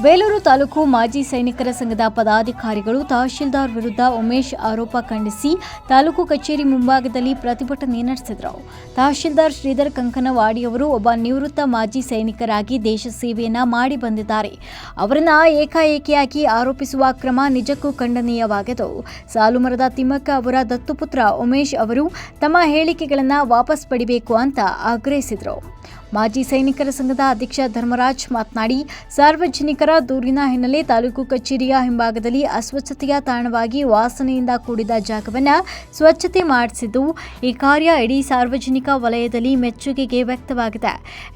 ಬೇಲೂರು ತಾಲೂಕು ಮಾಜಿ ಸೈನಿಕರ ಸಂಘದ ಪದಾಧಿಕಾರಿಗಳು ತಹಶೀಲ್ದಾರ್ ವಿರುದ್ಧ ಉಮೇಶ್ ಆರೋಪ ಖಂಡಿಸಿ ತಾಲೂಕು ಕಚೇರಿ ಮುಂಭಾಗದಲ್ಲಿ ಪ್ರತಿಭಟನೆ ನಡೆಸಿದರು. ತಹಶೀಲ್ದಾರ್ ಶ್ರೀಧರ್ ಕಂಕನವಾಡಿಯವರು ಒಬ್ಬ ನಿವೃತ್ತ ಮಾಜಿ ಸೈನಿಕರಾಗಿ ದೇಶ ಸೇವೆಯನ್ನ ಮಾಡಿ ಬಂದಿದ್ದಾರೆ. ಅವರನ್ನ ಏಕಾಏಕಿಯಾಗಿ ಆರೋಪಿಸುವ ಕ್ರಮ ನಿಜಕ್ಕೂ ಖಂಡನೀಯವಾಗಿದ್ದು ಸಾಲುಮರದ ತಿಮ್ಮಕ್ಕ ಅವರ ದತ್ತುಪುತ್ರ ಉಮೇಶ್ ಅವರು ತಮ್ಮ ಹೇಳಿಕೆಗಳನ್ನು ವಾಪಸ್ ಪಡಿಬೇಕು ಅಂತ ಆಗ್ರಹಿಸಿದರು. ಮಾಜಿ ಸೈನಿಕರ ಸಂಘದ ಅಧ್ಯಕ್ಷ ಧರ್ಮರಾಜ್ ಮಾತನಾಡಿ, ಸಾರ್ವಜನಿಕರ ದೂರಿನ ಹಿನ್ನೆಲೆ ತಾಲೂಕು ಕಚೇರಿಯ ಹಿಂಭಾಗದಲ್ಲಿ ಅಸ್ವಚ್ಛತೆಯ ತಾಣವಾಗಿ ವಾಸನೆಯಿಂದ ಕೂಡಿದ ಜಾಗವನ್ನು ಸ್ವಚ್ಛತೆ ಮಾಡಿಸಿದ್ದು, ಈ ಕಾರ್ಯ ಇಡೀ ಸಾರ್ವಜನಿಕ ವಲಯದಲ್ಲಿ ಮೆಚ್ಚುಗೆಗೆ ವ್ಯಕ್ತವಾಗಿದೆ.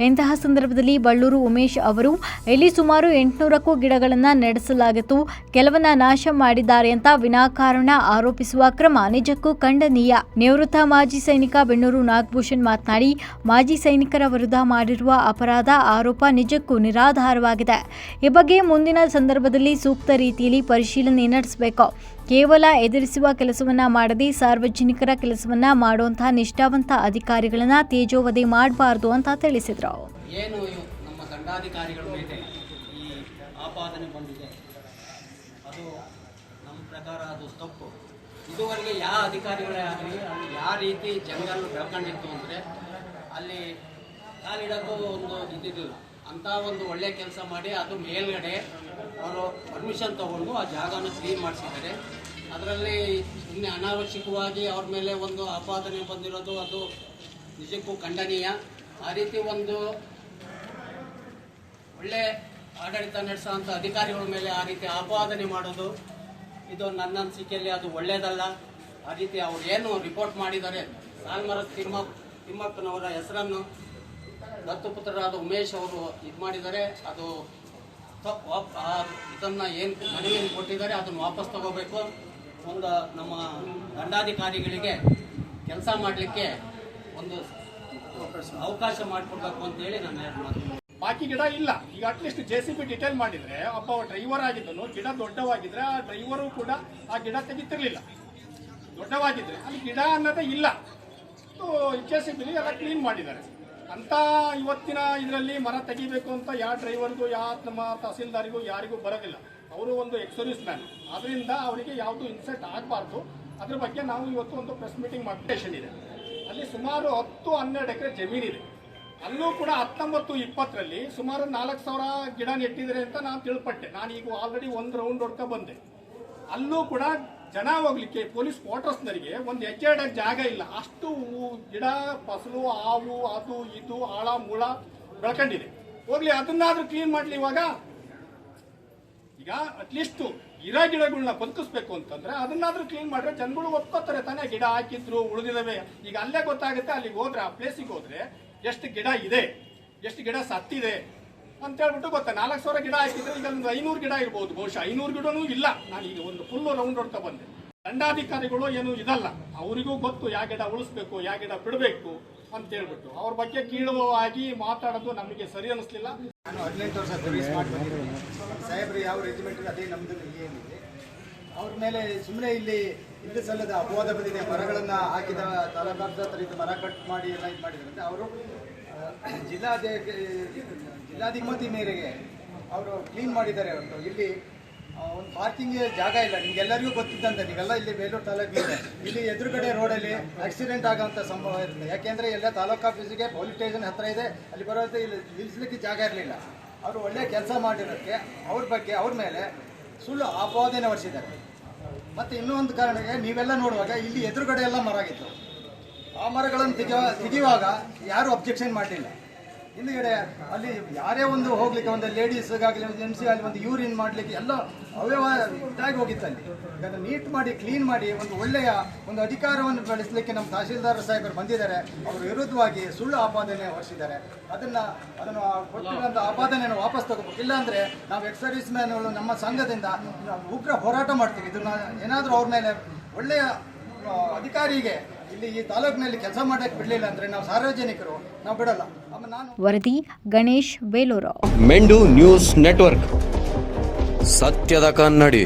ಇಂತಹ ಸಂದರ್ಭದಲ್ಲಿ ಬಳ್ಳೂರು ಉಮೇಶ್ ಅವರು, ಇಲ್ಲಿ ಸುಮಾರು ಎಂಟುನೂರಕ್ಕೂ ಗಿಡಗಳನ್ನು ನಡೆಸಲಾಗಿತ್ತು. ಕೆಲವನ್ನ ನಾಶ ಮಾಡಿದ್ದಾರೆ ಅಂತ ವಿನಾಕಾರಣ ಆರೋಪಿಸುವ ಕ್ರಮ ನಿಜಕ್ಕೂ ಖಂಡನೀಯ. ನಿವೃತ್ತ ಮಾಜಿ ಸೈನಿಕ ಬೆಣ್ಣೂರು ನಾಗಭೂಷಣ್ ಮಾತನಾಡಿ, ಮಾಜಿ ಸೈನಿಕರ ವಿರುದ್ಧ ಮಾಡಿರುವ ಅಪರಾಧ ಆರೋಪ ನಿಜಕ್ಕೂ ನಿರಾಧಾರವಾಗಿದೆ. ಈ ಬಗ್ಗೆ ಮುಂದಿನ ಸಂದರ್ಭದಲ್ಲಿ ಸೂಕ್ತ ರೀತಿಯಲ್ಲಿ ಪರಿಶೀಲನೆ ನಡೆಸಬೇಕು. ಕೇವಲ ಎದುರಿಸುವ ಕೆಲಸವನ್ನ ಮಾಡದೆ ಸಾರ್ವಜನಿಕರ ಕೆಲಸವನ್ನ ಮಾಡುವಂತಹ ನಿಷ್ಠಾವಂತ ಅಧಿಕಾರಿಗಳನ್ನ ತೇಜೋವಧೆ ಮಾಡಬಾರದು ಅಂತ ತಿಳಿಸಿದರು. ಏನು ನಮ್ಮ ಈ ಆಪಾದನೆ ಬಂದಿದೆ? ಅದು ನಮ್ಮ ಪ್ರಕಾರ ಅದು ತಪ್ಪು. ಇದುವರೆಗೆ ಯಾವ ಅಧಿಕಾರಿಗಳೇ ಆಗಲಿ, ಅಲ್ಲಿ ಯಾವ ರೀತಿ ಜನರನ್ನು ಬೆಳ್ಕೊಂಡಿತ್ತು ಅಂದರೆ ಅಲ್ಲಿ ಕಾಲಿಡೋಕ್ಕೂ ಒಂದು ಇದ್ದಿದ್ದಿಲ್ಲ ಅಂಥ ಒಂದು ಒಳ್ಳೆಯ ಕೆಲಸ ಮಾಡಿ ಅದು ಮೇಲ್ಗಡೆ ಅವರು ಪರ್ಮಿಷನ್ ತಗೊಂಡು ಆ ಜಾಗನ ಕ್ಲೀನ್ ಮಾಡಿಸಿದ್ದಾರೆ. ಅದರಲ್ಲಿ ಸುಮ್ಮನೆ ಅನಾವಶ್ಯಕವಾಗಿ ಅವ್ರ ಮೇಲೆ ಒಂದು ಆಪಾದನೆ ಬಂದಿರೋದು ಅದು ನಿಜಕ್ಕೂ ಖಂಡನೀಯ. ಆ ರೀತಿ ಒಂದು ಒಳ್ಳೆ ಆಡಳಿತ ನಡೆಸೋಂಥ ಅಧಿಕಾರಿಗಳ ಮೇಲೆ ಆ ರೀತಿ ಆಪಾದನೆ ಮಾಡೋದು, ಇದು ನನ್ನ ಅನಿಸಿಕೆಯಲ್ಲಿ ಅದು ಒಳ್ಳೆಯದಲ್ಲ. ಆ ರೀತಿ ಅವ್ರು ಏನು ರಿಪೋರ್ಟ್ ಮಾಡಿದ್ದಾರೆ ಸಾಲ್ಮರ ತಿಮ್ಮ ತಿಮ್ಮಪ್ಪನವರ ಹೆಸರನ್ನು ದತ್ತುಪುತ್ರರಾದ ಉಮೇಶ್ ಅವರು ಇದು ಮಾಡಿದ್ದಾರೆ. ಅದು ಇದನ್ನ ಏನು ಮನವಿಯನ್ನು ಕೊಟ್ಟಿದ್ದಾರೆ ಅದನ್ನು ವಾಪಸ್ ತಗೋಬೇಕು. ಒಂದು ನಮ್ಮ ದಂಡಾಧಿಕಾರಿಗಳಿಗೆ ಕೆಲಸ ಮಾಡಲಿಕ್ಕೆ ಒಂದು ಅವಕಾಶ ಮಾಡಿಕೊಡ್ಬೇಕು ಅಂತೇಳಿ ನಾನು ಎರಡು ಮಾತು ಬಾಕಿ ಗಿಡ ಇಲ್ಲ. ಈಗ at least J C B detail ಮಾಡಿದ್ರೆ ಒಬ್ಬ ಡ್ರೈವರ್ ಆಗಿದ್ದನು, ಗಿಡ ದೊಡ್ಡವಾಗಿದ್ರೆ ಆ ಡ್ರೈವರು ಕೂಡ ಆ ಗಿಡ ತೆಗಿತಿರ್ಲಿಲ್ಲ. ದೊಡ್ಡವಾಗಿದ್ರೆ ಅಲ್ಲಿ ಗಿಡ ಅನ್ನೋದೇ ಇಲ್ಲ. ಜೆ ಸಿ ಬಿಲಿ ಎಲ್ಲ ಕ್ಲೀನ್ ಮಾಡಿದ್ದಾರೆ. ಅಂತ ಇವತ್ತಿನ ಇದರಲ್ಲಿ ಮರ ತೆಗಿಬೇಕು ಅಂತ ಯಾವ ಡ್ರೈವರ್ಗೂ, ಯಾವ ನಮ್ಮ ತಹಸೀಲ್ದಾರಿಗೂ ಯಾರಿಗೂ ಬರೋದಿಲ್ಲ. ಅವರು ಒಂದು ಎಕ್ಸರ್ವಿಸ್ ಮ್ಯಾನ್ ಅದರಿಂದ ಅವರಿಗೆ ಯಾವುದು ಇನ್ಸೆಟ್ ಆಗಬಾರ್ದು. ಅದ್ರ ಬಗ್ಗೆ ನಾವು ಇವತ್ತು ಒಂದು ಪ್ರೆಸ್ ಮೀಟಿಂಗ್ ಮಾಡ್ಟೇಷನ್ ಇದೆ. ಅಲ್ಲಿ ಸುಮಾರು ಹತ್ತು, ಹನ್ನೆರಡು ಎಕರೆ ಜಮೀನಿದೆ ಅಲ್ಲೂ ಕೂಡ ಹತ್ತೊಂಬತ್ತು, ಇಪ್ಪತ್ತರಲ್ಲಿ ಸುಮಾರು ನಾಲ್ಕು ಸಾವಿರ ಗಿಡ ನೆಟ್ಟಿದ್ದಾರೆ ಅಂತ ನಾನು ತಿಳ್ಪಟ್ಟೆ. ನಾನು ಈಗ ಆಲ್ರೆಡಿ ಒಂದು ರೌಂಡ್ ಹೊಡ್ಕೊ ಬಂದೆ. ಅಲ್ಲೂ ಕೂಡ ಜನ ಹೋಗ್ಲಿಕ್ಕೆ ಪೊಲೀಸ್ ಕ್ವಾರ್ಟರ್ಸ್ನವರಿಗೆ ಒಂದು ಹೆಜ್ಜೆ ಜಾಗ ಇಲ್ಲ. ಅಷ್ಟು ಗಿಡ, ಫಸಲು, ಹಾವು, ಅದು ಇದು, ಆಳ, ಮೂಳ ಬೆಳ್ಕೊಂಡಿದೆ. ಹೋಗ್ಲಿ, ಅದನ್ನಾದ್ರೂ ಕ್ಲೀನ್ ಮಾಡ್ಲಿ ಇವಾಗ. ಈಗ ಅಟ್ಲೀಸ್ಟ್ ಇರೋ ಗಿಡಗಳನ್ನ ಬದುಕಿಸ್ಬೇಕು ಅಂತಂದ್ರೆ ಅದನ್ನಾದ್ರೂ ಕ್ಲೀನ್ ಮಾಡ್ರೆ ಜನಗಳು ಒಪ್ಕೋತಾರೆ ತಾನೇ ಗಿಡ ಹಾಕಿದ್ರು, ಉಳಿದಿದಾವೆ. ಈಗ ಅಲ್ಲೇ ಗೊತ್ತಾಗುತ್ತೆ, ಅಲ್ಲಿಗೆ ಹೋದ್ರೆ, ಆ ಪ್ಲೇಸಿಗೆ ಹೋದ್ರೆ ಎಷ್ಟು ಗಿಡ ಇದೆ, ಎಷ್ಟು ಗಿಡ ಸತ್ತಿದೆ ಅಂತ ಹೇಳ್ಬಿಟ್ಟು ಗೊತ್ತಾ? ನಾಲ್ಕು ಸಾವಿರ ಗಿಡ ಹಾಕಿದ್ರೆ ಈಗ ಒಂದು ಐನೂರು ಗಿಡ ಇರ್ಬೋದು ಬಹುಶಃ. ಐನೂರು ಗಿಡನೂ ಇಲ್ಲ. ನಾನು ಈಗ ಒಂದು ಫುಲ್ ರೌಂಡ್ ಹೊಡ್ತಾ ಬಂದೆ. ದಂಡಾಧಿಕಾರಿಗಳು ಏನು ಇದಲ್ಲ. ಅವರಿಗೂ ಗೊತ್ತು ಯಾವ ಗಿಡ ಉಳಿಸ್ಬೇಕು ಯಾವ ಗಿಡ ಬಿಡಬೇಕು ಅಂತ ಹೇಳ್ಬಿಟ್ಟು. ಅವ್ರ ಬಗ್ಗೆ ಕೀಳುವಾಗಿ ಮಾತಾಡೋದು ನಮಗೆ ಸರಿ ಅನಿಸ್ಲಿಲ್ಲ. ನಾನು ಹದಿನೆಂಟು ವರ್ಷ ಸರ್ವಿಸ್ ಮಾಡ್ತೀನಿ ಸಾಹೇಬ್ರು, ಯಾವ ರೆಜಿಮೆಂಟ್ ಅದೇ ನಮ್ದು ಏನಿದೆ? ಅವ್ರ ಮೇಲೆ ಸುಮ್ಮನೆ ಇಲ್ಲಿ ಇಲ್ಲಿ ಸಲ್ಲದ ಅಪವಾದ ಬಂದಿದೆ ಮರಗಳನ್ನು ಹಾಕಿದ ಇದು ಮರ ಕಟ್ ಮಾಡಿ ಎಲ್ಲ ಇದು ಮಾಡಿದ್ರೆ. ಅವರು ಜಿಲ್ಲಾಧ್ಯ ಜಿಲ್ಲಾಧಿಪತಿ ಮೇರೆಗೆ ಅವರು ಕ್ಲೀನ್ ಮಾಡಿದ್ದಾರೆ ಅವರು ಇಲ್ಲಿ ಒಂದು ಪಾರ್ಕಿಂಗ್ ಜಾಗ ಇಲ್ಲ. ನಿಮ್ಗೆಲ್ಲರಿಗೂ ಗೊತ್ತಿದ್ದಂತೆ, ನೀವೆಲ್ಲ ಇಲ್ಲಿ ಬೇಲೂರು ತಾಲೂಕಿದೆ ಇಲ್ಲಿ ಎದುರುಗಡೆ ರೋಡಲ್ಲಿ ಆಕ್ಸಿಡೆಂಟ್ ಆಗೋಂಥ ಸಂಭವ ಇರುತ್ತೆ. ಯಾಕೆಂದರೆ ಎಲ್ಲ ತಾಲೂಕು ಆಫೀಸಿಗೆ ಪೊಲೀಸ್ ಸ್ಟೇಷನ್ ಹತ್ತಿರ ಇದೆ. ಅಲ್ಲಿ ಬರೋದು ಇಲ್ಲಿ ನಿಲ್ಲಿಸ್ಲಿಕ್ಕೆ ಜಾಗ ಇರಲಿಲ್ಲ. ಅವರು ಒಳ್ಳೆ ಕೆಲಸ ಮಾಡಿರೋಕ್ಕೆ ಅವ್ರ ಬಗ್ಗೆ, ಅವ್ರ ಮೇಲೆ ಸುಳ್ಳು ಆಪಾದನೆ ಹೊರಿಸಿದ್ದಾರೆ ಮತ್ತು ಇನ್ನೂ ಒಂದು ಕಾರಣಕ್ಕೆ ನೀವೆಲ್ಲ ನೋಡುವಾಗ ಇಲ್ಲಿ ಎದುರುಗಡೆ ಎಲ್ಲ ಮರ ಆಗಿತ್ತು. ಆ ಮರಗಳನ್ನು ತೆಗೆಯುವ ತೆಗೆಯುವಾಗ ಯಾರು ಅಬ್ಜೆಕ್ಷನ್ ಮಾಡಲಿಲ್ಲ. ಹಿಂದುಗಡೆ ಅಲ್ಲಿ ಯಾರೇ ಒಂದು ಹೋಗ್ಲಿಕ್ಕೆ ಒಂದು ಲೇಡೀಸ್ಗಾಗಲಿ ಒಂದು ಜೆಂಟ್ಸ್ ಆಗಲಿ ಒಂದು ಯೂರಿನ್ ಮಾಡಲಿಕ್ಕೆ ಎಲ್ಲ ಅವ್ಯವಹ ಇದಾಗಿ ಹೋಗಿತ್ತು ಅಲ್ಲಿ. ಅದನ್ನು ನೀಟ್ ಮಾಡಿ ಕ್ಲೀನ್ ಮಾಡಿ ಒಂದು ಒಳ್ಳೆಯ ಒಂದು ಅಧಿಕಾರವನ್ನು ಬೆಳೆಸಲಿಕ್ಕೆ ನಮ್ಮ ತಹಶೀಲ್ದಾರ್ ಸಾಹೇಬರು ಬಂದಿದ್ದಾರೆ. ಅವರು ವಿರುದ್ಧವಾಗಿ ಸುಳ್ಳು ಆಪಾದನೆ ಹೊರಿಸಿದ್ದಾರೆ. ಅದನ್ನು ಅದನ್ನು ಕೊಟ್ಟಿರುವಂಥ ಆಪಾದನೆಯನ್ನು ವಾಪಸ್ ತಗೋಬೇಕು. ಇಲ್ಲಾಂದರೆ ನಾವು ಎಕ್ಸ್ ಸರ್ವಿಸ್ ಮ್ಯಾನ್ಗಳು ನಮ್ಮ ಸಂಘದಿಂದ ಉಗ್ರ ಹೋರಾಟ ಮಾಡ್ತೀವಿ. ಇದನ್ನು ಏನಾದರೂ ಅವ್ರ ಮೇಲೆ ಒಳ್ಳೆಯ ಅಧಿಕಾರಿಗೆ ಇಲ್ಲಿ ಈ ತಾಲೂಕಿನಲ್ಲಿ ಕೆಲಸ ಮಾಡಕ್ಕೆ ಬಿಡಲಿಲ್ಲ ಅಂದರೆ ನಾವು ಸಾರ್ವಜನಿಕರು ನಾವು ಬಿಡಲ್ಲ. ನಾನು ವರದಿ ಗಣೇಶ್ ಬೇಲೂರು. ಮೆಂಡು ನ್ಯೂಸ್ ನೆಟ್ವರ್ಕ್. ಸತ್ಯದ ಕನ್ನಡಿ.